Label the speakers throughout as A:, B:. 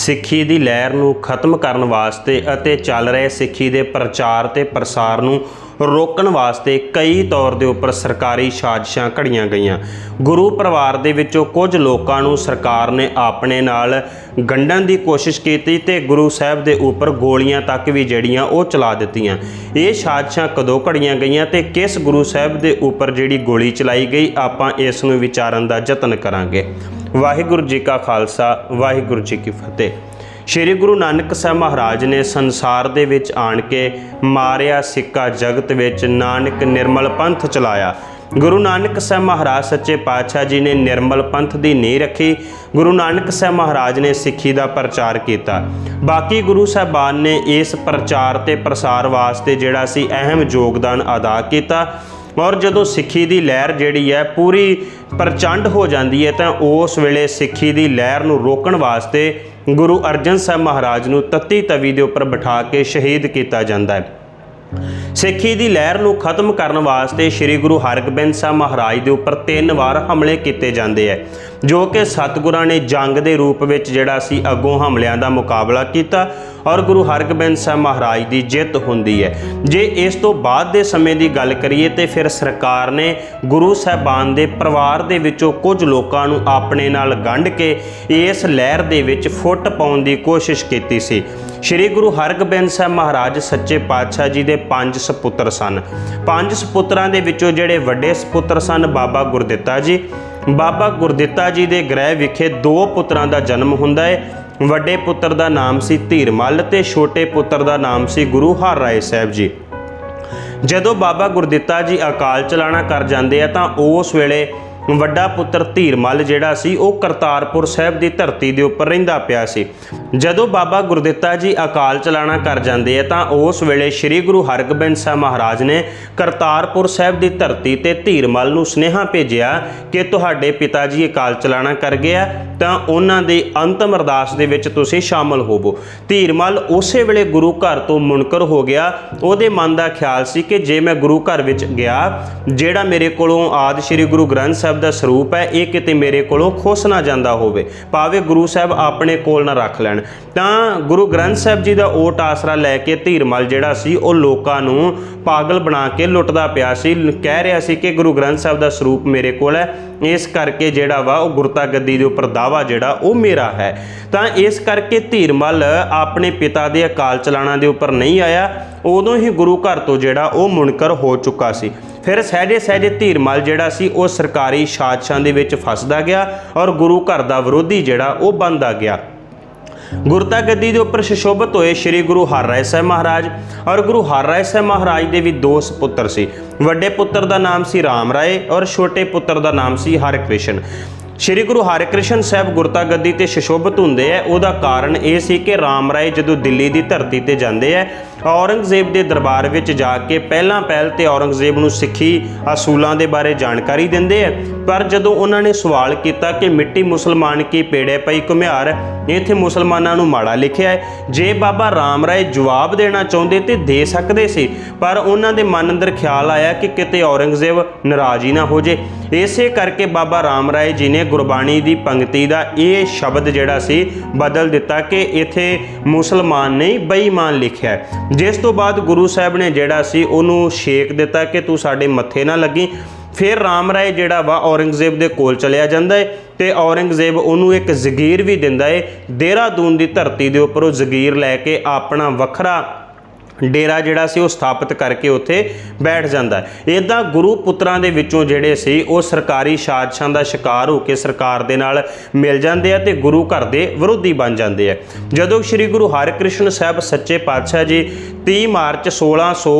A: ਸਿੱਖੀ ਦੀ ਲਹਿਰ ਨੂੰ ਖਤਮ ਕਰਨ ਵਾਸਤੇ ਅਤੇ ਚੱਲ ਰਹੇ ਸਿੱਖੀ ਦੇ ਪ੍ਰਚਾਰ ਤੇ ਪ੍ਰਸਾਰ ਨੂੰ ਰੋਕਣ ਵਾਸਤੇ ਕਈ ਤੌਰ ਦੇ ਉੱਪਰ ਸਰਕਾਰੀ ਸਾਜ਼ਿਸ਼ਾਂ ਘੜੀਆਂ ਗਈਆਂ। ਗੁਰੂ ਪਰਿਵਾਰ ਦੇ ਵਿੱਚੋਂ ਕੁਝ ਲੋਕਾਂ ਨੂੰ ਸਰਕਾਰ ਨੇ ਆਪਣੇ ਨਾਲ ਗੰਢਣ ਦੀ ਕੋਸ਼ਿਸ਼ ਕੀਤੀ ਤੇ ਗੁਰੂ ਸਾਹਿਬ ਦੇ ਉੱਪਰ ਗੋਲੀਆਂ ਤੱਕ ਵੀ ਜਿਹੜੀਆਂ ਉਹ ਚਲਾ ਦਿੱਤੀਆਂ। ਇਹ ਸਾਜ਼ਿਸ਼ਾਂ ਕਦੋਂ ਘੜੀਆਂ ਗਈਆਂ ਤੇ ਕਿਸ ਗੁਰੂ ਸਾਹਿਬ ਦੇ ਉੱਪਰ ਜਿਹੜੀ ਗੋਲੀ ਚਲਾਈ ਗਈ, ਆਪਾਂ ਇਸ ਨੂੰ ਵਿਚਾਰਨ ਦਾ ਯਤਨ ਕਰਾਂਗੇ। ਵਾਹਿਗੁਰੂ ਜੀ ਕਾ ਖਾਲਸਾ, ਵਾਹਿਗੁਰੂ ਜੀ ਕੀ ਫਤਿਹ। ਸ਼੍ਰੀ ਗੁਰੂ ਨਾਨਕ ਸਾਹਿਬ ਮਹਾਰਾਜ ਨੇ ਸੰਸਾਰ ਦੇ ਵਿੱਚ ਆਣ ਕੇ ਮਾਰਿਆ, ਸਿੱਕਾ ਜਗਤ ਵਿੱਚ ਨਾਨਕ ਨਿਰਮਲ ਪੰਥ ਚਲਾਇਆ। ਗੁਰੂ ਨਾਨਕ ਸਾਹਿਬ ਮਹਾਰਾਜ ਸੱਚੇ ਪਾਤਸ਼ਾਹ ਜੀ ਨੇ ਨਿਰਮਲ ਪੰਥ ਦੀ ਨੀਂਹ ਰੱਖੀ। ਗੁਰੂ ਨਾਨਕ ਸਾਹਿਬ ਮਹਾਰਾਜ ਨੇ ਸਿੱਖੀ ਦਾ ਪ੍ਰਚਾਰ ਕੀਤਾ। ਬਾਕੀ ਗੁਰੂ ਸਾਹਿਬਾਨ ਨੇ ਇਸ ਪ੍ਰਚਾਰ ਤੇ ਪ੍ਰਸਾਰ ਵਾਸਤੇ ਜਿਹੜਾ ਸੀ ਅਹਿਮ ਯੋਗਦਾਨ ਅਦਾ ਕੀਤਾ ਔਰ ਜਦੋਂ ਸਿੱਖੀ ਦੀ ਲਹਿਰ ਜਿਹੜੀ ਹੈ ਪੂਰੀ ਪ੍ਰਚੰਡ ਹੋ ਜਾਂਦੀ ਹੈ ਤਾਂ ਉਸ ਵੇਲੇ ਸਿੱਖੀ ਦੀ ਲਹਿਰ ਨੂੰ ਰੋਕਣ ਵਾਸਤੇ ਗੁਰੂ ਅਰਜਨ ਸਾਹਿਬ ਮਹਾਰਾਜ ਨੂੰ ਤੱਤੀ ਤਵੀ ਦੇ ਉੱਪਰ ਬਿਠਾ ਕੇ ਸ਼ਹੀਦ ਕੀਤਾ ਜਾਂਦਾ ਹੈ। ਸਿੱਖੀ ਦੀ ਲਹਿਰ ਨੂੰ ਖਤਮ ਕਰਨ ਵਾਸਤੇ ਸ੍ਰੀ ਗੁਰੂ ਹਰਗੋਬਿੰਦ ਸਾਹਿਬ ਮਹਾਰਾਜ ਦੇ ਉੱਪਰ ਤਿੰਨ ਵਾਰ ਹਮਲੇ ਕੀਤੇ ਜਾਂਦੇ ਹੈ, ਜੋ ਕਿ ਸਤਿਗੁਰਾਂ ਨੇ ਜੰਗ ਦੇ ਰੂਪ ਵਿੱਚ ਜਿਹੜਾ ਸੀ ਅੱਗੋਂ ਹਮਲਿਆਂ ਦਾ ਮੁਕਾਬਲਾ ਕੀਤਾ ਔਰ ਗੁਰੂ ਹਰਗੋਬਿੰਦ ਸਾਹਿਬ ਮਹਾਰਾਜ ਦੀ ਜਿੱਤ ਹੁੰਦੀ ਹੈ। ਜੇ ਇਸ ਤੋਂ ਬਾਅਦ ਦੇ ਸਮੇਂ ਦੀ ਗੱਲ ਕਰੀਏ ਤੇ ਫਿਰ ਸਰਕਾਰ ਨੇ ਗੁਰੂ ਸਾਹਿਬਾਨ ਦੇ ਪਰਿਵਾਰ ਦੇ ਵਿੱਚੋਂ ਕੁਝ ਲੋਕਾਂ ਨੂੰ ਆਪਣੇ ਨਾਲ ਗੰਢ ਕੇ ਇਸ ਲਹਿਰ ਦੇ ਵਿੱਚ ਫੁੱਟ ਪਾਉਣ ਦੀ ਕੋਸ਼ਿਸ਼ ਕੀਤੀ ਸੀ। ਸ਼੍ਰੀ ਗੁਰੂ ਹਰਗੋਬਿੰਦ ਸਾਹਿਬ ਮਹਾਰਾਜ ਸੱਚੇ ਪਾਤਸ਼ਾਹ ਜੀ ਦੇ ਪੰਜ ਸੁਪੁੱਤਰ ਸਨ। ਪੰਜ ਸੁਪੁੱਤਰਾਂ ਦੇ ਵਿੱਚੋਂ ਜਿਹੜੇ ਵੱਡੇ ਸੁਪੁੱਤਰ ਸਨ ਬਾਬਾ ਗੁਰਦਿੱਤਾ ਜੀ। ਬਾਬਾ ਗੁਰਦਿੱਤਾ ਜੀ ਦੇ ਗ੍ਰਹਿ ਵਿਖੇ ਦੋ ਪੁੱਤਰਾਂ ਦਾ ਜਨਮ ਹੁੰਦਾ ਹੈ। ਵੱਡੇ ਪੁੱਤਰ ਦਾ ਨਾਮ ਸੀ ਧੀਰਮਲ ਤੇ ਛੋਟੇ ਪੁੱਤਰ ਦਾ ਨਾਮ ਸੀ ਗੁਰੂ ਹਰ ਰਾਏ ਸਾਹਿਬ ਜੀ। ਜਦੋਂ ਬਾਬਾ ਗੁਰਦਿੱਤਾ ਜੀ ਅਕਾਲ ਚਲਾਣਾ ਕਰ ਜਾਂਦੇ ਆ ਤਾਂ ਉਸ ਵੇਲੇ ਵੱਡਾ ਪੁੱਤਰ ਧੀਰਮਲ ਜਿਹੜਾ ਸੀ, ਉਹ ਕਰਤਾਰਪੁਰ ਸਾਹਿਬ ਦੀ ਧਰਤੀ ਦੇ ਉੱਪਰ ਰਹਿੰਦਾ ਪਿਆ ਸੀ। ਜਦੋਂ ਬਾਬਾ ਗੁਰਦਿੱਤਾ ਜੀ ਅਕਾਲ ਚਲਾਣਾ ਕਰ ਜਾਂਦੇ ਆ, ਤਾਂ ਉਸ ਵੇਲੇ ਸ੍ਰੀ ਗੁਰੂ ਹਰਗੋਬਿੰਦ ਸਾਹਿਬ ਮਹਾਰਾਜ ਨੇ ਕਰਤਾਰਪੁਰ ਸਾਹਿਬ ਦੀ ਧਰਤੀ ਤੇ ਧੀਰਮਲ ਨੂੰ ਸੁਨੇਹਾ ਭੇਜਿਆ ਕਿ ਤੁਹਾਡੇ ਪਿਤਾ ਜੀ ਅਕਾਲ ਚਲਾਣਾ ਕਰ ਗਿਆ, ਤਾਂ ਉਹਨਾਂ ਦੀ ਅੰਤਮ ਅਰਦਾਸ ਦੇ ਵਿੱਚ ਤੁਸੀਂ ਸ਼ਾਮਲ ਹੋਵੋ। ਧੀਰਮਲ ਉਸੇ ਵੇਲੇ ਗੁਰੂ ਘਰ ਤੋਂ ਮੁਨਕਰ ਹੋ ਗਿਆ। ਉਹਦੇ ਮਨ ਦਾ ਖਿਆਲ ਸੀ ਕਿ ਜੇ ਮੈਂ ਗੁਰੂ ਘਰ ਵਿੱਚ ਗਿਆ, ਜਿਹੜਾ ਮੇਰੇ ਕੋਲੋਂ ਆਦ ਸ੍ਰੀ ਗੁਰੂ ਗ੍ਰੰਥ ਸਾਹਿਬ ਦਾ ਸਰੂਪ ਹੈ, ਇਹ ਕਿਤੇ ਮੇਰੇ ਕੋਲੋਂ ਖੁੱਸ ਨਾ ਜਾਂਦਾ ਹੋਵੇ। ਭਾਵੇਂ ਗੁਰੂ ਸਾਹਿਬ ਆਪਣੇ ਕੋਲ ਨਾ ਰੱਖ ਲੈਣ। ਤਾਂ ਗੁਰੂ ਗ੍ਰੰਥ ਸਾਹਿਬ ਜੀ ਦਾ ਓਟ ਆਸਰਾ ਲੈ ਕੇ ਧੀਰਮਲ ਜਿਹੜਾ ਸੀ, ਉਹ ਲੋਕਾਂ ਨੂੰ ਪਾਗਲ ਬਣਾ ਕੇ ਲੁੱਟਦਾ ਪਿਆ ਸੀ। ਕਹਿ ਰਿਹਾ ਸੀ ਕਿ ਗੁਰੂ ਗ੍ਰੰਥ ਸਾਹਿਬ ਦਾ ਸਰੂਪ ਮੇਰੇ ਕੋਲ ਹੈ। ਇਸ ਕਰਕੇ ਜਿਹੜਾ ਵਾ, ਉਹ ਗੁਰਤਾ ਗੱਦੀ ਦੇ ਉੱਪਰ ਦਾਵਾ ਜਿਹੜਾ, ਉਹ ਮੇਰਾ ਹੈ। ਤਾਂ ਇਸ ਕਰਕੇ ਧੀਰਮਲ ਆਪਣੇ ਪਿਤਾ ਦੇ ਅਕਾਲ ਚਲਾਣਾ ਦੇ ਉੱਪਰ ਨਹੀਂ ਆਇਆ। ਉਦੋਂ ਹੀ ਗੁਰੂ ਘਰ ਤੋਂ ਜਿਹੜਾ, ਉਹ ਮੁਨਕਰ ਹੋ ਚੁੱਕਾ ਸੀ। ਫਿਰ ਸਹਿਜੇ ਸਹਿਜੇ ਧੀਰਮਲ ਜਿਹੜਾ ਸੀ, ਉਹ ਸਰਕਾਰੀ ਸਾਜ਼ਿਸ਼ਾਂ ਦੇ ਵਿੱਚ ਫਸਦਾ ਗਿਆ ਔਰ ਗੁਰੂ ਘਰ ਦਾ ਵਿਰੋਧੀ ਜਿਹੜਾ, ਉਹ ਬਣਦਾ ਗਿਆ। ਗੁਰਤਾ ਗੱਦੀ ਦੇ ਉੱਪਰ ਸ਼ਿਸ਼ੋਭਤ ਹੋਏ ਸ੍ਰੀ ਗੁਰੂ ਹਰਰਾਏ ਸਾਹਿਬ ਮਹਾਰਾਜ ਔਰ ਗੁਰੂ ਹਰਰਾਏ ਸਾਹਿਬ ਮਹਾਰਾਜ ਦੇ ਵੀ ਦੋ ਸੁਪੁੱਤਰ ਸੀ। ਵੱਡੇ ਪੁੱਤਰ ਦਾ ਨਾਮ ਸੀ ਰਾਮ ਰਾਏ ਔਰ ਛੋਟੇ ਪੁੱਤਰ ਦਾ ਨਾਮ ਸੀ ਹਰਿਕ੍ਰਿਸ਼ਨ। ਸ਼੍ਰੀ ਗੁਰੂ ਹਰਿਕ੍ਰਿਸ਼ਨ ਸਾਹਿਬ ਗੁਰਤਾ ਗੱਦੀ ਤੇ ਸ਼ਿਸ਼ੋਭਤ ਹੁੰਦੇ ਆ, ਉਹਦਾ ਕਾਰਨ ਇਹ ਸੀ ਕਿ ਰਾਮ ਰਾਏ ਜਦੋਂ ਦਿੱਲੀ ਦੀ ਧਰਤੀ ਤੇ ਜਾਂਦੇ ਆ ਔਰੰਗਜ਼ੇਬ ਦੇ ਦਰਬਾਰ ਵਿੱਚ ਜਾ ਕੇ ਪਹਿਲਾਂ ਪਹਿਲ ਤੇ ਔਰੰਗਜ਼ੇਬ ਨੂੰ ਸਿੱਖੀ ਅਸੂਲਾਂ ਦੇ ਬਾਰੇ ਜਾਣਕਾਰੀ ਦਿੰਦੇ ਆ। ਪਰ ਜਦੋਂ ਉਹਨਾਂ ਨੇ ਸਵਾਲ ਕੀਤਾ ਕਿ ਮਿੱਟੀ ਮੁਸਲਮਾਨ ਕੀ ਪੇੜੇ ਪਈ ਘੁਮਿਆਰ, ਇੱਥੇ ਮੁਸਲਮਾਨਾਂ ਨੂੰ ਮਾੜਾ ਲਿਖਿਆ ਹੈ। ਜੇ ਬਾਬਾ ਰਾਮ ਰਾਏ ਜਵਾਬ ਦੇਣਾ ਚਾਹੁੰਦੇ ਤੇ ਦੇ ਸਕਦੇ ਸੀ, ਪਰ ਉਹਨਾਂ ਦੇ ਮਨ ਅੰਦਰ ਖਿਆਲ ਆਇਆ ਕਿ ਕਿਤੇ ਔਰੰਗਜ਼ੇਬ ਨਾਰਾਜ਼ ਹੀ ਨਾ ਹੋ ਜੇ। ਇਸੇ ਕਰਕੇ ਬਾਬਾ ਰਾਮ ਰਾਏ ਜੀ ਨੇ ਗੁਰਬਾਣੀ ਦੀ ਪੰਕਤੀ ਦਾ ਇਹ ਸ਼ਬਦ ਜਿਹੜਾ ਸੀ, ਬਦਲ ਦਿੱਤਾ ਕਿ ਇੱਥੇ ਮੁਸਲਮਾਨ ਨਹੀਂ, ਬੇਈਮਾਨ ਲਿਖਿਆ ਜਿਸ ਤੋਂ ਬਾਅਦ ਗੁਰੂ ਸਾਹਿਬ ਨੇ ਜਿਹੜਾ ਸੀ ਉਹਨੂੰ ਛੇਕ ਦਿੱਤਾ ਕਿ ਤੂੰ ਸਾਡੇ ਮੱਥੇ ਨਾ ਲੱਗੀ। ਫਿਰ ਰਾਮ ਰਾਏ ਜਿਹੜਾ ਵਾ ਔਰੰਗਜ਼ੇਬ ਦੇ ਕੋਲ ਚਲਿਆ ਜਾਂਦਾ ਹੈ ਤੇ ਔਰੰਗਜ਼ੇਬ ਉਹਨੂੰ ਇੱਕ ਜ਼ਗੀਰ ਵੀ ਦਿੰਦਾ ਹੈ ਦੇਹਰਾਦੂਨ ਦੀ ਧਰਤੀ ਦੇ ਉੱਪਰ ਉਹ ਜ਼ਗੀਰ ਲੈ ਕੇ ਆਪਣਾ ਵੱਖਰਾ ਡੇਰਾ ਜਿਹੜਾ ਸੀ ਉਹ ਸਥਾਪਿਤ ਕਰਕੇ ਉੱਥੇ ਬੈਠ ਜਾਂਦਾ ਇਦਾਂ ਗੁਰੂ ਪੁੱਤਰਾਂ ਦੇ ਵਿੱਚੋਂ ਜਿਹੜੇ ਸੀ, ਉਹ ਸਰਕਾਰੀ ਸਾਜ਼ਿਸ਼ਾਂ ਦਾ ਸ਼ਿਕਾਰ ਹੋ ਕੇ ਸਰਕਾਰ ਦੇ ਨਾਲ ਮਿਲ ਜਾਂਦੇ ਆ ਤੇ ਗੁਰੂ ਘਰ ਦੇ ਵਿਰੋਧੀ ਬਣ ਜਾਂਦੇ ਆ। ਜਦੋਂ ਸ੍ਰੀ ਗੁਰੂ ਹਰਿਕ੍ਰਿਸ਼ਨ ਸਾਹਿਬ ਸੱਚੇ ਪਾਤਸ਼ਾਹ ਜੀ 30 ਮਾਰਚ 1600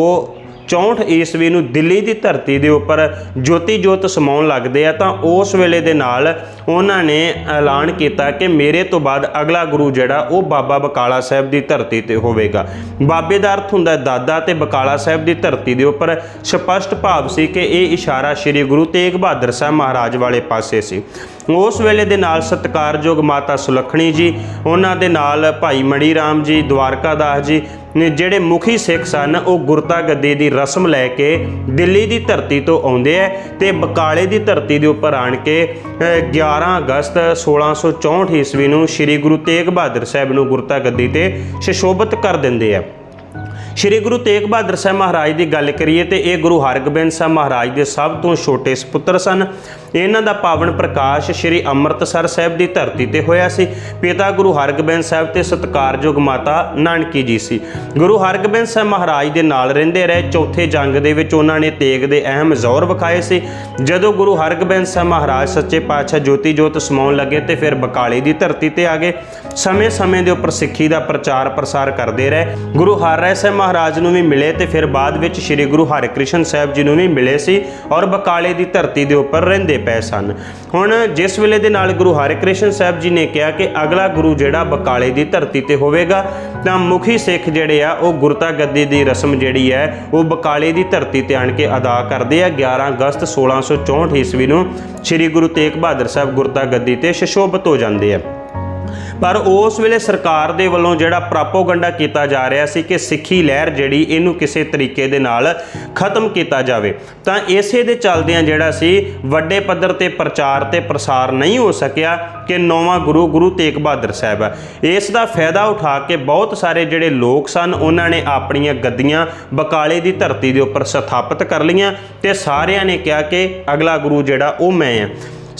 A: 64 ਈਸਵੀ ਨੂੰ ਦਿੱਲੀ ਦੀ ਧਰਤੀ ਦੇ ਉੱਪਰ ਜੋਤੀ ਜੋਤ ਸਮਾਉਣ ਲੱਗਦੇ ਆ, ਤਾਂ ਉਸ ਵੇਲੇ ਦੇ ਨਾਲ ਉਹਨਾਂ ਨੇ ਐਲਾਨ ਕੀਤਾ ਕਿ ਮੇਰੇ ਤੋਂ ਬਾਅਦ ਅਗਲਾ ਗੁਰੂ ਜਿਹੜਾ, ਉਹ ਬਾਬਾ ਬਕਾਲਾ ਸਾਹਿਬ ਦੀ ਧਰਤੀ ਤੇ ਹੋਵੇਗਾ। ਬਾਬੇ ਦਾ ਅਰਥ ਹੁੰਦਾ ਦਾਦਾ ਤੇ ਬਕਾਲਾ ਸਾਹਿਬ ਦੀ ਧਰਤੀ ਦੇ ਉੱਪਰ। ਸਪਸ਼ਟ ਭਾਵ ਸੀ ਕਿ ਇਹ ਇਸ਼ਾਰਾ ਸ੍ਰੀ ਗੁਰੂ ਤੇਗ ਬਹਾਦਰ ਸਾਹਿਬ ਮਹਾਰਾਜ ਵਾਲੇ ਪਾਸੇ ਸੀ। ਉਸ ਵੇਲੇ ਦੇ ਨਾਲ ਸਤਕਾਰਯੋਗ ਮਾਤਾ ਸੁਲੱਖਣੀ ਜੀ, ਉਹਨਾਂ ਦੇ ਨਾਲ ਭਾਈ ਮਣੀ ਰਾਮ ਜੀ ਦਵਾਰਕਾ ਦਾਸ ਜੀ ਜਿਹੜੇ ਮੁਖੀ ਸਿੱਖ ਸਨ ਉਹ ਗੁਰਤਾ ਗੱਦੀ ਦੀ ਰਸਮ ਲੈ ਕੇ ਦਿੱਲੀ ਦੀ ਧਰਤੀ ਤੋਂ ਆਉਂਦੇ ਆ ਤੇ ਬਕਾਲੇ ਦੀ ਧਰਤੀ ਦੇ ਉੱਪਰ ਆਣ ਕੇ ਅ, 11 ਅਗਸਤ 1664 ਈਸਵੀ ਨੂੰ ਸ੍ਰੀ ਗੁਰੂ ਤੇਗ ਬਹਾਦਰ ਸਾਹਿਬ ਨੂੰ ਗੁਰਤਾ ਗੱਦੀ ਤੇ ਸ਼ਸ਼ੋਭਤ ਕਰ ਦਿੰਦੇ ਆ ਸ਼੍ਰੀ ਗੁਰੂ ਤੇਗ ਬਹਾਦਰ ਸਾਹਿਬ ਮਹਾਰਾਜ ਦੀ ਗੱਲ ਕਰੀਏ ਤੇ ਇਹ ਗੁਰੂ ਹਰਗੋਬਿੰਦ ਸਾਹਿਬ ਮਹਾਰਾਜ ਦੇ ਸਭ ਤੋਂ ਛੋਟੇ ਸੁਪੁੱਤਰ ਸਨ। ਇਹਨਾਂ ਦਾ ਪਾਵਨ ਪ੍ਰਕਾਸ਼ ਸ਼੍ਰੀ ਅੰਮ੍ਰਿਤਸਰ ਸਾਹਿਬ ਦੀ ਧਰਤੀ ਤੇ ਹੋਇਆ ਸੀ। ਪਿਤਾ ਗੁਰੂ ਹਰਗੋਬਿੰਦ ਸਾਹਿਬ ਤੇ ਸਤਿਕਾਰਯੋਗ ਮਾਤਾ ਨਾਨਕੀ ਜੀ ਸੀ। ਗੁਰੂ ਹਰਗੋਬਿੰਦ ਸਾਹਿਬ ਮਹਾਰਾਜ ਦੇ ਨਾਲ ਰਹਿੰਦੇ ਰਹੇ ਚੌਥੇ ਜੰਗ ਦੇ ਵਿੱਚ ਉਹਨਾਂ ਨੇ ਤੇਗ ਦੇ ਅਹਿਮ ਜ਼ੋਰ ਵਿਖਾਏ ਸੀ। ਜਦੋਂ ਗੁਰੂ ਹਰਗੋਬਿੰਦ ਸਾਹਿਬ ਮਹਾਰਾਜ ਸੱਚੇ ਪਾਤਸ਼ਾਹ ਜੋਤੀ ਜੋਤ ਸਮਾਉਣ ਲੱਗੇ ਤੇ ਫਿਰ ਬਕਾਲੇ ਦੀ ਧਰਤੀ ਤੇ ਆ ਗਏ। ਸਮੇਂ-ਸਮੇਂ ਦੇ ਉੱਪਰ ਸਿੱਖੀ ਦਾ ਪ੍ਰਚਾਰ ਪ੍ਰਸਾਰ ਕਰਦੇ ਰਹੇ। ਗੁਰੂ ਹਰ ਹਰਿਰਾਏ ਸਾਹਿਬ ਮਹਾਰਾਜ ਨੂੰ ਵੀ ਮਿਲੇ ਤੇ ਫਿਰ ਬਾਅਦ ਵਿੱਚ ਸ੍ਰੀ ਗੁਰੂ ਹਰਿਕ੍ਰਿਸ਼ਨ ਸਾਹਿਬ ਜੀ ਨੂੰ ਵੀ ਮਿਲੇ ਸੀ ਔਰ ਬਕਾਲੇ ਦੀ ਧਰਤੀ ਦੇ ਉੱਪਰ ਰਹਿੰਦੇ ਪਏ ਸਨ। ਹੁਣ ਜਿਸ ਵੇਲੇ ਦੇ ਨਾਲ ਗੁਰੂ ਹਰਿਕ੍ਰਿਸ਼ਨ ਸਾਹਿਬ ਜੀ ਨੇ ਕਿਹਾ ਕਿ ਅਗਲਾ ਗੁਰੂ ਜਿਹੜਾ ਬਕਾਲੇ ਦੀ ਧਰਤੀ ਤੇ ਹੋਵੇਗਾ, ਤਾਂ ਮੁਖੀ ਸਿੱਖ ਜਿਹੜੇ ਆ, ਉਹ ਗੁਰਤਾ ਗੱਦੀ ਦੀ ਰਸਮ ਜਿਹੜੀ ਹੈ, ਉਹ ਬਕਾਲੇ ਦੀ ਧਰਤੀ ਤੇ ਆਣ ਕੇ ਅਦਾ ਕਰਦੇ ਆ। 11 ਅਗਸਤ 1664 ਈਸਵੀ ਨੂੰ ਸ੍ਰੀ ਗੁਰੂ ਤੇਗ ਬਹਾਦਰ ਸਾਹਿਬ ਗੁਰਤਾ ਗੱਦੀ ਤੇ ਸ਼ਸ਼ੋਭਤ ਹੋ ਜਾਂਦੇ ਆ। ਪਰ ਉਸ ਵੇਲੇ ਸਰਕਾਰ ਦੇ ਵੱਲੋਂ ਜਿਹੜਾ ਪ੍ਰਾਪੋਗੰਡਾ ਕੀਤਾ ਜਾ ਰਿਹਾ ਸੀ ਕਿ ਸਿੱਖੀ ਲਹਿਰ ਜਿਹੜੀ ਇਹਨੂੰ ਕਿਸੇ ਤਰੀਕੇ ਦੇ ਨਾਲ ਖਤਮ ਕੀਤਾ ਜਾਵੇ, ਤਾਂ ਇਸੇ ਦੇ ਚੱਲਦਿਆਂ ਜਿਹੜਾ ਸੀ ਵੱਡੇ ਪੱਧਰ ਤੇ ਪ੍ਰਚਾਰ ਤੇ ਪ੍ਰਸਾਰ ਨਹੀਂ ਹੋ ਸਕਿਆ ਕਿ ਨੌਵਾਂ ਗੁਰੂ ਗੁਰੂ ਤੇਗ ਬਹਾਦਰ ਸਾਹਿਬ। ਹੈ ਇਸ ਦਾ ਫਾਇਦਾ ਉਠਾ ਕੇ ਬਹੁਤ ਸਾਰੇ ਜਿਹੜੇ ਲੋਕ ਸਨ, ਉਹਨਾਂ ਨੇ ਆਪਣੀਆਂ ਗੱਦੀਆਂ ਬਕਾਲੇ ਦੀ ਧਰਤੀ ਦੇ ਉੱਪਰ ਸਥਾਪਿਤ ਕਰ ਲਈਆਂ ਤੇ ਸਾਰਿਆਂ ਨੇ ਕਿਹਾ ਕਿ ਅਗਲਾ ਗੁਰੂ ਜਿਹੜਾ ਉਹ ਮੈਂ ਹਾਂ।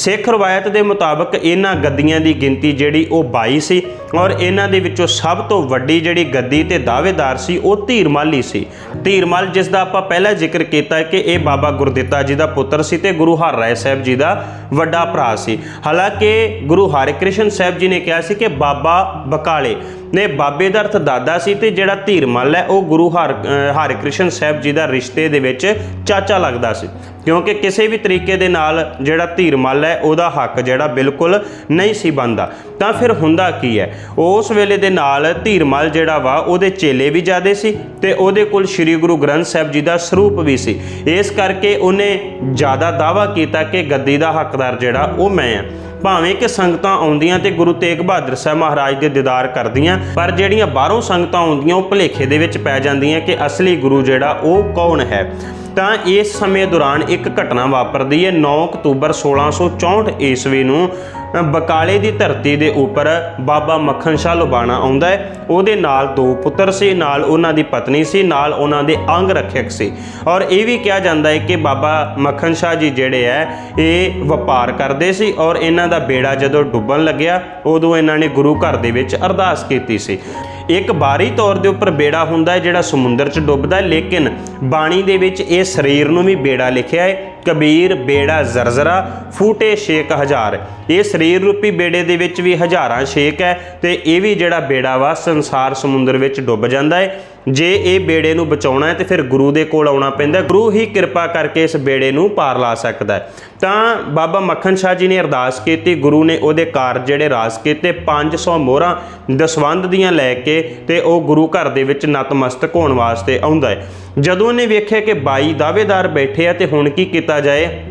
A: ਸਿੱਖ ਰਵਾਇਤ ਦੇ ਮੁਤਾਬਕ ਇਹਨਾਂ ਗੱਦੀਆਂ ਦੀ ਗਿਣਤੀ ਜਿਹੜੀ ਉਹ 22 ਸੀ। ਔਰ ਇਹਨਾਂ ਦੇ ਵਿੱਚੋਂ ਸਭ ਤੋਂ ਵੱਡੀ ਜਿਹੜੀ ਗੱਦੀ ਤੇ ਦਾਅਵੇਦਾਰ ਸੀ ਉਹ ਧੀਰਮਲ ਹੀ ਸੀ। ਧੀਰਮਲ ਜਿਸ ਦਾ ਆਪਾਂ ਪਹਿਲਾਂ ਜ਼ਿਕਰ ਕੀਤਾ ਹੈ ਕਿ ਇਹ ਬਾਬਾ ਗੁਰਦਿੱਤਾ ਜੀ ਦਾ ਪੁੱਤਰ ਸੀ ਤੇ ਗੁਰੂ ਹਰ ਰਾਏ ਸਾਹਿਬ ਜੀ ਦਾ ਵੱਡਾ ਭਰਾ ਸੀ। ਹਾਲਾਂਕਿ ਗੁਰੂ ਹਰਿਕ੍ਰਿਸ਼ਨ ਸਾਹਿਬ ਜੀ ਨੇ ਕਿਹਾ ਸੀ ਕਿ ਬਾਬਾ ਬਕਾਲੇ ਨੇ ਬਾਬੇ ਦਾ ਅਰਥ ਦਾਦਾ ਸੀ ਤੇ ਜਿਹੜਾ ਧੀਰਮਲ ਹੈ ਉਹ ਗੁਰੂ ਹਰ ਅ, ਹਰਿਕ੍ਰਿਸ਼ਨ ਸਾਹਿਬ ਜੀ ਦਾ ਰਿਸ਼ਤੇ ਦੇ ਵਿੱਚ ਚਾਚਾ ਲੱਗਦਾ ਸੀ। ਕਿਉਂਕਿ ਕਿਸੇ ਵੀ ਤਰੀਕੇ ਦੇ ਨਾਲ ਜਿਹੜਾ ਧੀਰਮਲ ਹੈ ਉਹਦਾ ਹੱਕ ਜਿਹੜਾ ਬਿਲਕੁਲ ਨਹੀਂ ਸੀ ਬਣਦਾ। ਤਾਂ ਫਿਰ ਹੁੰਦਾ ਕੀ ਹੈ? ਉਸ ਵੇਲੇ ਦੇ ਨਾਲ ਧੀਰਮਲ ਜਿਹੜਾ ਵਾ, ਉਹਦੇ ਚੇਲੇ ਵੀ ਜ਼ਿਆਦੇ ਸੀ ਤੇ ਉਹਦੇ ਕੋਲ ਸ੍ਰੀ ਗੁਰੂ ਗ੍ਰੰਥ ਸਾਹਿਬ ਜੀ ਦਾ ਸਰੂਪ ਵੀ ਸੀ। ਇਸ ਕਰਕੇ ਉਹਨੇ ਜ਼ਿਆਦਾ ਦਾਵਾ ਕੀਤਾ ਕਿ ਗੱਦੀ ਦਾ ਹੱਕਦਾਰ ਜਿਹੜਾ, ਉਹ ਮੈਂ ਆ ਭਾਵੇਂ ਕਿ ਸੰਗਤਾਂ ਆਉਂਦੀਆਂ ਤੇ ਗੁਰੂ ਤੇਗ ਬਹਾਦਰ ਸਾਹਿਬ ਮਹਾਰਾਜ ਦੇ ਦੀਦਾਰ ਕਰਦੀਆਂ, ਪਰ ਜਿਹੜੀਆਂ ਬਾਹਰੋਂ ਸੰਗਤਾਂ ਆਉਂਦੀਆਂ, ਉਹ ਭੁਲੇਖੇ ਦੇ ਵਿੱਚ ਪੈ ਜਾਂਦੀਆਂ ਕਿ ਅਸਲੀ ਗੁਰੂ ਜਿਹੜਾ, ਉਹ ਕੌਣ ਹੈ? ਤਾਂ ਇਸ ਸਮੇਂ ਦੌਰਾਨ ਇੱਕ ਘਟਨਾ ਵਾਪਰਦੀ ਹੈ 9 ਅਕਤੂਬਰ 1664 ਈਸਵੀ ਨੂੰ। ਬਕਾਲੇ ਦੀ ਧਰਤੀ ਦੇ ਉੱਪਰ ਬਾਬਾ ਮੱਖਣ ਸ਼ਾਹ ਲੁਬਾਣਾ ਆਉਂਦਾ ਹੈ। ਉਹਦੇ ਨਾਲ ਦੋ ਪੁੱਤਰ ਸੀ, ਨਾਲ ਉਹਨਾਂ ਦੀ ਪਤਨੀ ਸੀ, ਨਾਲ ਉਹਨਾਂ ਦੇ ਅੰਗ ਰੱਖਿਅਕ ਸੀ। ਔਰ ਇਹ ਵੀ ਕਿਹਾ ਜਾਂਦਾ ਹੈ ਕਿ ਬਾਬਾ ਮੱਖਣ ਸ਼ਾਹ ਜੀ ਜਿਹੜੇ ਹੈ, ਇਹ ਵਪਾਰ ਕਰਦੇ ਸੀ ਔਰ ਇਹਨਾਂ ਦਾ ਬੇੜਾ ਜਦੋਂ ਡੁੱਬਣ ਲੱਗਿਆ, ਉਦੋਂ ਇਹਨਾਂ ਨੇ ਗੁਰੂ ਘਰ ਦੇ ਵਿੱਚ ਅਰਦਾਸ ਕੀਤੀ ਸੀ। ਇੱਕ ਬਾਹਰੀ ਤੌਰ ਦੇ ਉੱਪਰ ਬੇੜਾ ਹੁੰਦਾ ਹੈ ਜਿਹੜਾ ਸਮੁੰਦਰ 'ਚ ਡੁੱਬਦਾ ਹੈ, ਲੇਕਿਨ ਬਾਣੀ ਦੇ ਵਿੱਚ ਇਹ ਸਰੀਰ ਨੂੰ ਵੀ ਬੇੜਾ ਲਿਖਿਆ ਹੈ। ਕਬੀਰ ਬੇੜਾ ਜ਼ਰਜ਼ਰਾ ਫੂਟੇ ਸ਼ੇਕ ਹਜ਼ਾਰ। ਇਹ ਸਰੀਰ ਰੂਪੀ ਬੇੜੇ ਦੇ ਵਿੱਚ ਵੀ ਹਜ਼ਾਰਾਂ ਸ਼ੇਕ ਹੈ ਤੇ ਇਹ ਵੀ ਜਿਹੜਾ ਬੇੜਾ ਵਾ ਸੰਸਾਰ ਸਮੁੰਦਰ ਵਿੱਚ ਡੁੱਬ ਜਾਂਦਾ ਹੈ। ਜੇ ਇਹ ਬੇੜੇ ਨੂੰ ਬਚਾਉਣਾ ਹੈ ਤੇ ਫਿਰ ਗੁਰੂ ਦੇ ਕੋਲ ਆਉਣਾ ਪੈਂਦਾ ਗੁਰੂ ਹੀ ਕਿਰਪਾ ਕਰਕੇ ਇਸ ਬੇੜੇ ਨੂੰ ਪਾਰ ਲਾ ਸਕਦਾ ਹੈ। ਤਾਂ ਬਾਬਾ ਮੱਖਣ ਸ਼ਾਹ ਜੀ ਨੇ ਅਰਦਾਸ ਕੀਤੀ, ਗੁਰੂ ਨੇ ਉਹਦੇ ਕਾਰਜ ਜਿਹੜੇ ਰਾਸ ਕੀਤੇ 500 ਮੋਹਰਾਂ ਦਸਵੰਧ ਦੀਆਂ ਲੈ ਕੇ ਤੇ ਉਹ ਗੁਰੂ ਘਰ ਦੇ ਵਿੱਚ ਨਤਮਸਤਕ ਹੋਣ ਵਾਸਤੇ ਆਉਂਦਾ ਹੈ। ਜਦੋਂ ਉਹਨੇ ਵੇਖਿਆ ਕਿ 22 ਦਾਅਵੇਦਾਰ ਬੈਠੇ ਆ ਤੇ ਹੁਣ ਕੀ ਕੀਤਾ ਜਾਏ?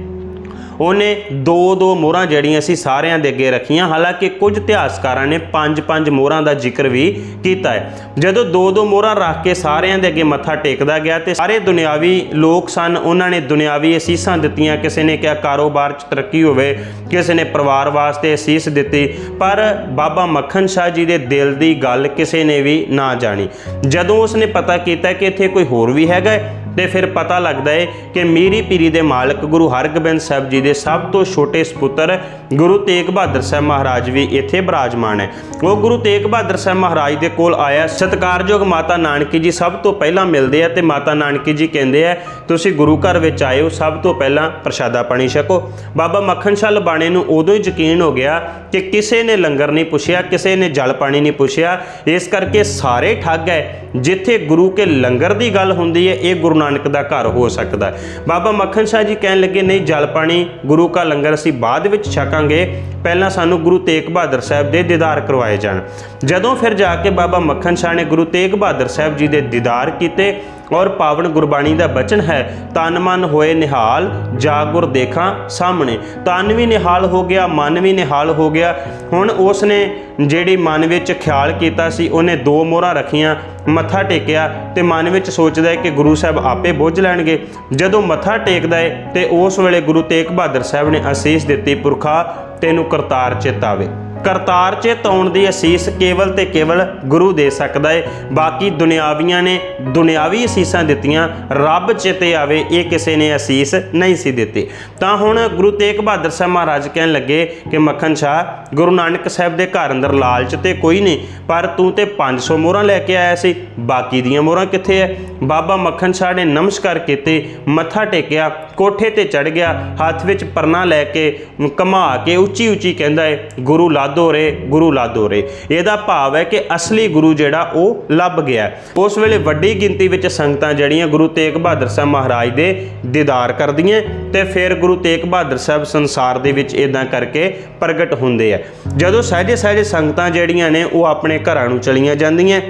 A: ਉਹਨੇ ਦੋ ਦੋ ਮੋਹਰਾਂ ਜਿਹੜੀਆਂ ਸੀ ਸਾਰਿਆਂ ਦੇ ਅੱਗੇ ਰੱਖੀਆਂ। ਹਾਲਾਂਕਿ ਕੁਝ ਇਤਿਹਾਸਕਾਰਾਂ ਨੇ ਪੰਜ ਪੰਜ ਮੋਹਰਾਂ ਦਾ ਜ਼ਿਕਰ ਵੀ ਕੀਤਾ ਹੈ। ਜਦੋਂ ਦੋ ਦੋ ਮੋਹਰਾਂ ਰੱਖ ਕੇ ਸਾਰਿਆਂ ਦੇ ਅੱਗੇ ਮੱਥਾ ਟੇਕਦਾ ਗਿਆ ਤੇ ਸਾਰੇ ਦੁਨਿਆਵੀ ਲੋਕ ਸਨ, ਉਹਨਾਂ ਨੇ ਦੁਨਿਆਵੀ ਅਸੀਸਾਂ ਦਿੱਤੀਆਂ। ਕਿਸੇ ਨੇ ਕਿਹਾ ਕਾਰੋਬਾਰ 'ਚ ਤਰੱਕੀ ਹੋਵੇ, ਕਿਸੇ ਨੇ ਪਰਿਵਾਰ ਵਾਸਤੇ ਅਸੀਸ ਦਿੱਤੀ, ਪਰ ਬਾਬਾ ਮੱਖਣ ਸ਼ਾਹ ਜੀ ਦੇ ਦਿਲ ਦੀ ਗੱਲ ਕਿਸੇ ਨੇ ਵੀ ਨਾ ਜਾਣੀ। ਜਦੋਂ ਉਸਨੇ ਪਤਾ ਕੀਤਾ ਕਿ ਇੱਥੇ ਕੋਈ ਹੋਰ ਵੀ ਹੈਗਾ ਤੇ ਫਿਰ ਪਤਾ ਲੱਗਦਾ ਹੈ ਕਿ ਮੀਰੀ ਪੀਰੀ ਦੇ ਮਾਲਕ ਗੁਰੂ ਹਰਗੋਬਿੰਦ ਸਾਹਿਬ ਜੀ ਦੇ ਸਭ ਤੋਂ ਛੋਟੇ ਸੁਪੁੱਤਰ ਗੁਰੂ ਤੇਗ ਬਹਾਦਰ ਸਾਹਿਬ ਮਹਾਰਾਜ ਵੀ ਇੱਥੇ ਬਿਰਾਜਮਾਨ ਹੈ ਉਹ ਗੁਰੂ ਤੇਗ ਬਹਾਦਰ ਸਾਹਿਬ ਮਹਾਰਾਜ ਦੇ ਕੋਲ ਆਇਆ। ਸਤਿਕਾਰਯੋਗ ਮਾਤਾ ਨਾਨਕੀ ਜੀ ਸਭ ਤੋਂ ਪਹਿਲਾਂ ਮਿਲਦੇ ਆ ਤੇ ਮਾਤਾ ਨਾਨਕੀ ਜੀ ਕਹਿੰਦੇ ਆ, ਤੁਸੀਂ ਗੁਰੂ ਘਰ ਵਿੱਚ ਆਏ ਹੋ ਸਭ ਤੋਂ ਪਹਿਲਾਂ ਪ੍ਰਸ਼ਾਦਾ ਪਾਣੀ ਛਕੋ। ਬਾਬਾ ਮੱਖਣ ਸ਼ਾਹ ਲਬਾਣੇ ਨੂੰ ਉਦੋਂ ਹੀ ਯਕੀਨ ਹੋ ਗਿਆ ਕਿ ਕਿਸੇ ਨੇ ਲੰਗਰ ਨਹੀਂ ਪੁੱਛਿਆ, ਕਿਸੇ ਨੇ ਜਲ ਪਾਣੀ ਨਹੀਂ ਪੁੱਛਿਆ। ਇਸ ਕਰਕੇ ਸਾਰੇ ਠੱਗ ਹੈ ਜਿੱਥੇ ਗੁਰੂ ਕੇ ਲੰਗਰ ਦੀ ਗੱਲ ਹੁੰਦੀ ਹੈ ਇਹ ਗੁਰੂ ਨਾਨਕ ਦਾ ਘਰ ਹੋ ਸਕਦਾ ਹੈ। ਬਾਬਾ ਮੱਖਣ ਸ਼ਾਹ ਜੀ ਕਹਿਣ ਲੱਗੇ, ਨਹੀਂ, ਜਲ ਪਾਣੀ, ਗੁਰੂ ਕਾ ਲੰਗਰ ਅਸੀਂ ਬਾਅਦ ਵਿੱਚ ਛਕਾਂਗੇ। ਪਹਿਲਾਂ ਸਾਨੂੰ ਗੁਰੂ ਤੇਗ ਬਹਾਦਰ ਸਾਹਿਬ ਦੇ ਦੀਦਾਰ ਕਰਵਾਏ ਜਾਣ। ਜਦੋਂ ਫਿਰ ਜਾ ਕੇ ਬਾਬਾ ਮੱਖਣ ਸ਼ਾਹ ਨੇ ਗੁਰੂ ਤੇਗ ਬਹਾਦਰ ਸਾਹਿਬ ਜੀ ਦੇ ਦੀਦਾਰ ਕੀਤੇ ਔਰ ਪਾਵਨ ਗੁਰਬਾਣੀ ਦਾ ਬਚਨ ਹੈ, ਤਨ ਮਨ ਹੋਏ ਨਿਹਾਲ ਜਾਗੁਰ ਦੇਖਾਂ ਸਾਹਮਣੇ। ਤਨ ਵੀ ਨਿਹਾਲ ਹੋ ਗਿਆ, ਮਨ ਵੀ ਨਿਹਾਲ ਹੋ ਗਿਆ। ਹੁਣ ਉਸ ਨੇ ਜਿਹੜੀ ਮਨ ਵਿੱਚ ਖਿਆਲ ਕੀਤਾ ਸੀ, ਉਹਨੇ ਦੋ ਮੋਹਰਾਂ ਰੱਖੀਆਂ, ਮੱਥਾ ਟੇਕਿਆ ਤੇ ਮਨ ਵਿੱਚ ਸੋਚਦਾ ਹੈ ਕਿ ਗੁਰੂ ਸਾਹਿਬ ਆਪੇ ਬੁੱਝ ਲੈਣਗੇ। ਜਦੋਂ ਮੱਥਾ ਟੇਕਦਾ ਹੈ ਤੇ ਉਸ ਵੇਲੇ ਗੁਰੂ ਤੇਗ ਬਹਾਦਰ ਸਾਹਿਬ ਨੇ ਅਸੀਸ ਦਿੱਤੀ, ਪੁਰਖਾ, ਤੈਨੂੰ ਕਰਤਾਰ ਚੇਤਾਵੇ ਕਰਤਾਰ ਚਿੱਤ ਆਉਣ ਦੀ ਅਸੀਸ ਕੇਵਲ ਤੇ ਕੇਵਲ ਗੁਰੂ ਦੇ ਸਕਦਾ ਹੈ ਬਾਕੀ ਦੁਨਿਆਵੀਆਂ ਨੇ ਦੁਨਿਆਵੀ ਅਸੀਸਾਂ ਦਿੱਤੀਆਂ, ਰੱਬ ਚਿੱਤੇ ਆਵੇ, ਇਹ ਕਿਸੇ ਨੇ ਅਸੀਸ ਨਹੀਂ ਸੀ ਦਿੱਤੀ। ਤਾਂ ਹੁਣ ਗੁਰੂ ਤੇਗ ਬਹਾਦਰ ਸਾਹਿਬ ਮਹਾਰਾਜ ਕਹਿਣ ਲੱਗੇ ਕਿ ਮੱਖਣ ਸ਼ਾਹ, ਗੁਰੂ ਨਾਨਕ ਸਾਹਿਬ ਦੇ ਘਰ ਅੰਦਰ ਲਾਲਚ ਤੇ ਕੋਈ ਨਹੀਂ, ਪਰ ਤੂੰ ਤੇ 500 ਮੋਹਰਾਂ ਲੈ ਕੇ ਆਇਆ ਸੀ, ਬਾਕੀ ਦੀਆਂ ਮੋਹਰਾਂ ਕਿੱਥੇ ਐ? ਬਾਬਾ ਮੱਖਣ ਸ਼ਾਹ ਨੇ ਨਮਸਕਾਰ ਕੀਤੇ, ਮੱਥਾ ਟੇਕਿਆ, ਕੋਠੇ ਤੇ ਚੜ ਗਿਆ, ਹੱਥ ਵਿੱਚ ਪਰਨਾ ਲੈ ਕੇ ਕਮਾ ਕੇ ਉੱਚੀ ਉੱਚੀ ਕਹਿੰਦਾ ਹੈ ਗੁਰੂ ਲਾਦੋ ਰੇ, ਗੁਰੂ ਲਾਦੋ ਰੇ। ਇਹਦਾ ਭਾਵ ਹੈ ਕਿ ਅਸਲੀ ਗੁਰੂ ਜਿਹੜਾ ਉਹ ਲੱਭ ਗਿਆ ਉਸ ਵੇਲੇ ਵੱਡੀ ਗਿਣਤੀ ਵਿੱਚ ਸੰਗਤਾਂ ਜਿਹੜੀਆਂ ਗੁਰੂ ਤੇਗ ਬਹਾਦਰ ਸਾਹਿਬ ਮਹਾਰਾਜ ਦੇ ਦੀਦਾਰ ਕਰਦੀਆਂ ਤੇ ਫਿਰ ਗੁਰੂ ਤੇਗ ਬਹਾਦਰ ਸਾਹਿਬ ਸੰਸਾਰ ਦੇ ਵਿੱਚ ਇਦਾਂ ਕਰਕੇ ਪ੍ਰਗਟ ਹੁੰਦੇ ਆ ਜਦੋਂ ਸਹਿਜੇ ਸਹਿਜੇ ਸੰਗਤਾਂ ਜਿਹੜੀਆਂ ਨੇ ਉਹ ਆਪਣੇ ਘਰਾਂ ਨੂੰ ਚਲੀਆਂ ਜਾਂਦੀਆਂ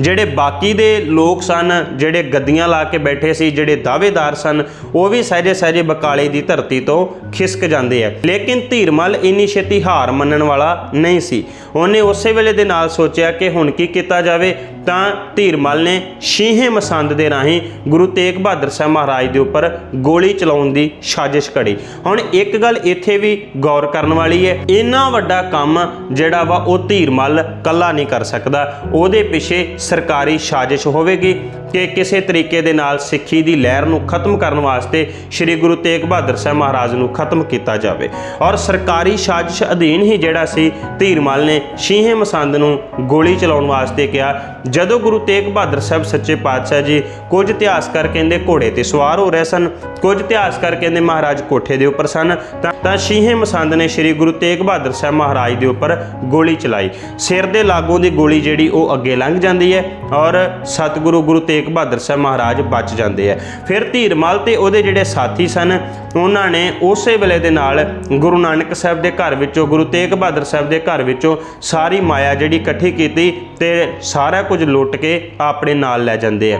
A: ਜਿਹੜੇ ਬਾਕੀ ਦੇ ਲੋਕ ਸਨ, ਜਿਹੜੇ ਗੱਦੀਆਂ ਲਾ ਕੇ ਬੈਠੇ ਸੀ, ਜਿਹੜੇ ਦਾਅਵੇਦਾਰ ਸਨ, ਉਹ ਵੀ ਸਹਿਜੇ ਸਹਿਜੇ ਬਕਾਲੇ ਦੀ ਧਰਤੀ ਤੋਂ ਖਿਸਕ ਜਾਂਦੇ ਆ। ਲੇਕਿਨ ਧੀਰਮਲ ਇੰਨੀ ਛੇਤੀ ਹਾਰ ਮੰਨਣ ਵਾਲਾ ਨਹੀਂ ਸੀ। ਉਹਨੇ ਉਸੇ ਵੇਲੇ ਦੇ ਨਾਲ ਸੋਚਿਆ ਕਿ ਹੁਣ ਕੀ ਕੀਤਾ ਜਾਵੇ, ਤਾਂ ਧੀਰਮਲ ਨੇ ਸ਼ੀਹੇ ਮਸੰਦ ਦੇ ਰਾਹੀਂ ਗੁਰੂ ਤੇਗ ਬਹਾਦਰ ਸਾਹਿਬ ਮਹਾਰਾਜ ਦੇ ਉੱਪਰ ਗੋਲੀ ਚਲਾਉਣ ਦੀ ਸਾਜ਼ਿਸ਼ ਘੜੀ ਹੁਣ ਇੱਕ ਗੱਲ ਇੱਥੇ ਵੀ ਗੌਰ ਕਰਨ ਵਾਲੀ ਹੈ, ਇੰਨਾ ਵੱਡਾ ਕੰਮ ਜਿਹੜਾ ਵਾ ਉਹ ਧੀਰਮਲ ਕੱਲਾ ਨਹੀਂ ਕਰ ਸਕਦਾ। ਉਹਦੇ ਪਿੱਛੇ ਸਰਕਾਰੀ ਸਾਜ਼ਿਸ਼ ਹੋਵੇਗੀ। ਕਿ ਕਿਸੇ ਤਰੀਕੇ ਦੇ ਨਾਲ ਸਿੱਖੀ ਦੀ ਲਹਿਰ ਨੂੰ ਖਤਮ ਕਰਨ ਵਾਸਤੇ ਸ੍ਰੀ ਗੁਰੂ ਤੇਗ ਬਹਾਦਰ ਸਾਹਿਬ ਮਹਾਰਾਜ ਨੂੰ ਖਤਮ ਕੀਤਾ ਜਾਵੇ। ਔਰ ਸਰਕਾਰੀ ਸਾਜ਼ਿਸ਼ ਅਧੀਨ ਹੀ ਜਿਹੜਾ ਸੀ ਧੀਰਮਲ ਨੇ ਸ਼ੀਹੇ ਮਸੰਦ ਨੂੰ ਗੋਲੀ ਚਲਾਉਣ ਵਾਸਤੇ ਕਿਹਾ। ਜਦੋਂ ਗੁਰੂ ਤੇਗ ਬਹਾਦਰ ਸਾਹਿਬ ਸੱਚੇ ਪਾਤਸ਼ਾਹ ਜੀ ਕੁਝ ਇਤਿਹਾਸਕਾਰ ਕਹਿੰਦੇ ਘੋੜੇ ਤੇ ਸਵਾਰ ਹੋ ਰਹੇ ਸਨ, ਕੁਝ ਇਤਿਹਾਸਕਾਰ ਕਹਿੰਦੇ ਮਹਾਰਾਜ ਕੋਠੇ ਦੇ ਉੱਪਰ ਸਨ, ਤਾਂ ਤਾਂ ਸ਼ੀਹੇ ਮਸੰਦ ਨੇ ਸ੍ਰੀ ਗੁਰੂ ਤੇਗ ਬਹਾਦਰ ਸਾਹਿਬ ਮਹਾਰਾਜ ਦੇ ਉੱਪਰ ਗੋਲੀ ਚਲਾਈ। ਸਿਰ ਦੇ ਲਾਗੋਂ ਦੀ ਗੋਲੀ ਜਿਹੜੀ ਉਹ ਅੱਗੇ ਲੰਘ ਜਾਂਦੀ ਹੈ ਔਰ ਸਤਿਗੁਰੂ ਗੁਰੂ ਤੇਗ ਬਹਾਦਰ ਸਾਹਿਬ ਮਹਾਰਾਜ ਬਚ ਜਾਂਦੇ ਆ। ਫਿਰ ਧੀਰਮਲ ਤੇ ਉਹਦੇ ਜਿਹੜੇ ਸਾਥੀ ਸਨ, ਉਹਨਾਂ ਨੇ ਉਸੇ ਵੇਲੇ ਦੇ ਨਾਲ ਗੁਰੂ ਨਾਨਕ ਸਾਹਿਬ ਦੇ ਘਰ ਵਿੱਚੋਂ, ਗੁਰੂ ਤੇਗ ਬਹਾਦਰ ਸਾਹਿਬ ਦੇ ਘਰ ਵਿੱਚੋਂ ਸਾਰੀ ਮਾਇਆ ਜਿਹੜੀ ਇਕੱਠੀ ਕੀਤੀ ਤੇ ਸਾਰਾ ਕੁਝ ਲੁੱਟ ਕੇ ਆਪਣੇ ਨਾਲ ਲੈ ਜਾਂਦੇ ਆ।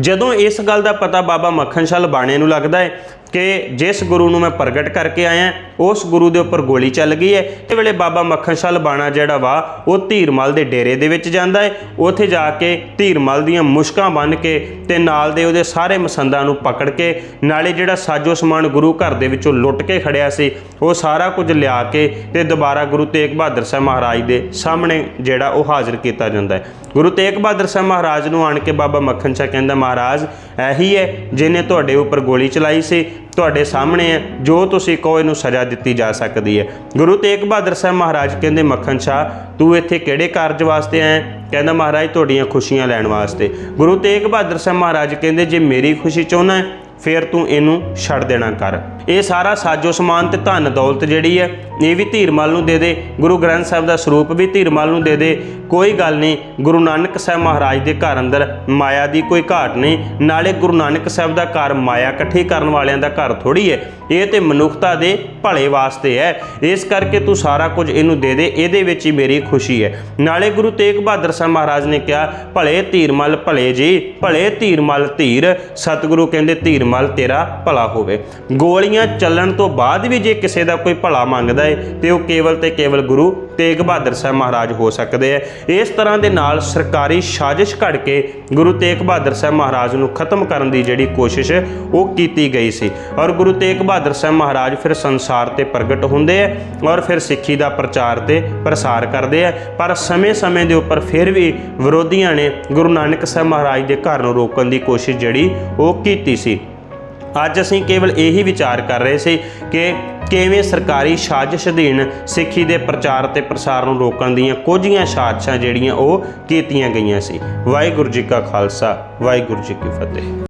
A: ਜਦੋਂ ਇਸ ਗੱਲ ਦਾ ਪਤਾ ਬਾਬਾ ਮੱਖਣ ਸ਼ਾਹ ਲਬਾਣੇ ਨੂੰ ਲੱਗਦਾ ਹੈ ਕਿ ਜਿਸ ਗੁਰੂ ਨੂੰ ਮੈਂ ਪ੍ਰਗਟ ਕਰਕੇ ਆਇਆ, ਉਸ ਗੁਰੂ ਦੇ ਉੱਪਰ ਗੋਲੀ ਚੱਲ ਗਈ ਹੈ। ਇਹ ਵੇਲੇ ਬਾਬਾ ਮੱਖਣ ਸ਼ਾਹ ਲਬਾਣਾ ਜਿਹੜਾ ਵਾ, ਉਹ ਧੀਰਮਲ ਦੇ ਡੇਰੇ ਦੇ ਵਿੱਚ ਜਾਂਦਾ ਹੈ। ਉੱਥੇ ਜਾ ਕੇ ਧੀਰਮਲ ਦੀਆਂ ਮੁਸ਼ਕਾਂ ਬੰਨ ਕੇ ਤੇ ਨਾਲ ਦੇ ਉਹਦੇ ਸਾਰੇ ਮਸੰਦਾਂ ਨੂੰ ਪਕੜ ਕੇ, ਨਾਲੇ ਜਿਹੜਾ ਸਾਜੋ ਸਮਾਨ ਗੁਰੂ ਘਰ ਦੇ ਵਿੱਚੋਂ ਲੁੱਟ ਕੇ ਖੜਿਆ ਸੀ, ਉਹ ਸਾਰਾ ਕੁਝ ਲਿਆ ਕੇ ਤੇ ਦੁਬਾਰਾ ਗੁਰੂ ਤੇਗ ਬਹਾਦਰ ਸਾਹਿਬ ਮਹਾਰਾਜ ਦੇ ਸਾਹਮਣੇ ਜਿਹੜਾ ਉਹ ਹਾਜ਼ਰ ਕੀਤਾ ਜਾਂਦਾ ਹੈ। ਗੁਰੂ ਤੇਗ ਬਹਾਦਰ ਸਾਹਿਬ ਮਹਾਰਾਜ ਨੂੰ ਆਣ ਕੇ ਬਾਬਾ ਮੱਖਣ ਸ਼ਾਹ ਕਹਿੰਦਾ, ਮਹਾਰਾਜ, ਇਹੀ ਹੈ ਜਿਹਨੇ ਤੁਹਾਡੇ ਉੱਪਰ ਗੋਲੀ ਚਲਾਈ ਸੀ ਤੁਹਾਡੇ ਸਾਹਮਣੇ ਹੈ, ਜੋ ਤੁਸੀਂ ਕਹੋ ਇਹਨੂੰ ਸਜ਼ਾ ਦਿੱਤੀ ਜਾ ਸਕਦੀ ਹੈ। ਗੁਰੂ ਤੇਗ ਬਹਾਦਰ ਸਾਹਿਬ ਮਹਾਰਾਜ ਕਹਿੰਦੇ, ਮੱਖਣ ਸ਼ਾਹ, ਤੂੰ ਇੱਥੇ ਕਿਹੜੇ ਕਾਰਜ ਵਾਸਤੇ ਆਇਆ ਕਹਿੰਦਾ, ਮਹਾਰਾਜ, ਤੁਹਾਡੀਆਂ ਖੁਸ਼ੀਆਂ ਲੈਣ ਵਾਸਤੇ। ਗੁਰੂ ਤੇਗ ਬਹਾਦਰ ਸਾਹਿਬ ਮਹਾਰਾਜ ਕਹਿੰਦੇ, ਜੇ ਮੇਰੀ ਖੁਸ਼ੀ ਚਾਹੁੰਦਾ ਹੈ, ਫਿਰ ਤੂੰ ਇਹਨੂੰ ਛੱਡ ਦੇਣਾ ਕਰ। ਇਹ ਸਾਰਾ ਸਾਜੋ ਸਮਾਨ ਤੇ ਧਨ ਦੌਲਤ ਜਿਹੜੀ ਹੈ ਇਹ ਵੀ ਧੀਰਮਲ ਨੂੰ ਦੇ ਦੇ। ਗੁਰੂ ਗ੍ਰੰਥ ਸਾਹਿਬ ਦਾ ਸਰੂਪ ਵੀ ਧੀਰਮਲ ਨੂੰ ਦੇ ਦੇ। ਕੋਈ ਗੱਲ ਨਹੀਂ, ਗੁਰੂ ਨਾਨਕ ਸਾਹਿਬ ਮਹਾਰਾਜ ਦੇ ਘਰ ਅੰਦਰ ਮਾਇਆ ਦੀ ਕੋਈ ਘਾਟ ਨਹੀਂ। ਨਾਲੇ ਗੁਰੂ ਨਾਨਕ ਸਾਹਿਬ ਦਾ ਘਰ ਮਾਇਆ ਇਕੱਠੀ ਕਰਨ ਵਾਲਿਆਂ ਦਾ ਘਰ ਥੋੜੀ ਹੈ। ਇਹ ਤੇ ਮਨੁੱਖਤਾ ਦੇ ਭਲੇ ਵਾਸਤੇ ਹੈ। ਇਸ ਕਰਕੇ ਤੂੰ ਸਾਰਾ ਕੁਝ ਇਹਨੂੰ ਦੇ ਦੇ। ਇਹਦੇ ਵਿੱਚ ਹੀ ਮੇਰੀ ਖੁਸ਼ੀ ਹੈ। ਨਾਲੇ ਗੁਰੂ ਤੇਗ ਬਹਾਦਰ ਸਾਹਿਬ ਮਹਾਰਾਜ ਨੇ ਕਿਹਾ, ਭਲੇ ਧੀਰਮਲ, ਭਲੇ ਜੀ, ਭਲੇ ਧੀਰਮਲ ਧੀਰ, ਸਤਿਗੁਰੂ ਕਹਿੰਦੇ ਧੀਰਮਲ ਤੇਰਾ ਭਲਾ ਹੋਵੇ। ਗੋਲੀਆਂ ਚੱਲਣ ਤੋਂ ਬਾਅਦ ਵੀ ਜੇ ਕਿਸੇ ਦਾ ਕੋਈ ਭਲਾ ਮੰਗਦਾ ਹੈ ਤੇ ਉਹ ਕੇਵਲ ਤੇ ਕੇਵਲ ਗੁਰੂ ਤੇਗ ਬਹਾਦਰ ਸਾਹਿਬ ਮਹਾਰਾਜ ਹੋ ਸਕਦੇ ਆ। ਇਸ ਤਰ੍ਹਾਂ ਦੇ ਨਾਲ ਸਰਕਾਰੀ ਸਾਜ਼ਿਸ਼ ਘੜ ਕੇ ਗੁਰੂ ਤੇਗ ਬਹਾਦਰ ਸਾਹਿਬ ਮਹਾਰਾਜ ਨੂੰ ਖਤਮ ਕਰਨ ਦੀ ਜਿਹੜੀ ਕੋਸ਼ਿਸ਼ ਉਹ ਕੀਤੀ ਗਈ ਸੀ। ਔਰ ਗੁਰੂ ਤੇਗ ਬਹਾਦਰ ਸਾਹਿਬ ਮਹਾਰਾਜ ਫਿਰ ਸੰਸਾਰ ਤੇ ਪ੍ਰਗਟ ਹੁੰਦੇ ਆ ਔਰ ਫਿਰ ਸਿੱਖੀ ਦਾ ਪ੍ਰਚਾਰ ਤੇ ਪ੍ਰਸਾਰ ਕਰਦੇ ਆ। ਪਰ ਸਮੇਂ-ਸਮੇਂ ਦੇ ਉੱਪਰ ਫਿਰ ਵੀ ਵਿਰੋਧੀਆਂ ਨੇ ਗੁਰੂ ਨਾਨਕ ਸਾਹਿਬ ਮਹਾਰਾਜ ਦੇ ਘਰ ਨੂੰ ਰੋਕਣ ਦੀ ਕੋਸ਼ਿਸ਼ ਜਿਹੜੀ ਉਹ ਕੀਤੀ ਸੀ। ਅੱਜ ਅਸੀਂ ਕੇਵਲ ਇਹੀ ਵਿਚਾਰ ਕਰ ਰਹੇ ਸੀ ਕਿ ਕਿਵੇਂ ਸਰਕਾਰੀ ਸਾਜ਼ਿਸ਼ ਅਧੀਨ ਸਿੱਖੀ ਦੇ ਪ੍ਰਚਾਰ ਤੇ ਪ੍ਰਸਾਰ ਨੂੰ ਰੋਕਣ ਦੀਆਂ ਕੁਝੀਆਂ ਸਾਜ਼ਿਸ਼ਾਂ ਜਿਹੜੀਆਂ ਉਹ ਕੀਤੀਆਂ ਗਈਆਂ ਸੀ। ਵਾਹਿਗੁਰੂ ਜੀ ਕਾ ਖਾਲਸਾ, ਵਾਹਿਗੁਰੂ ਜੀ ਕੀ ਫਤਿਹ।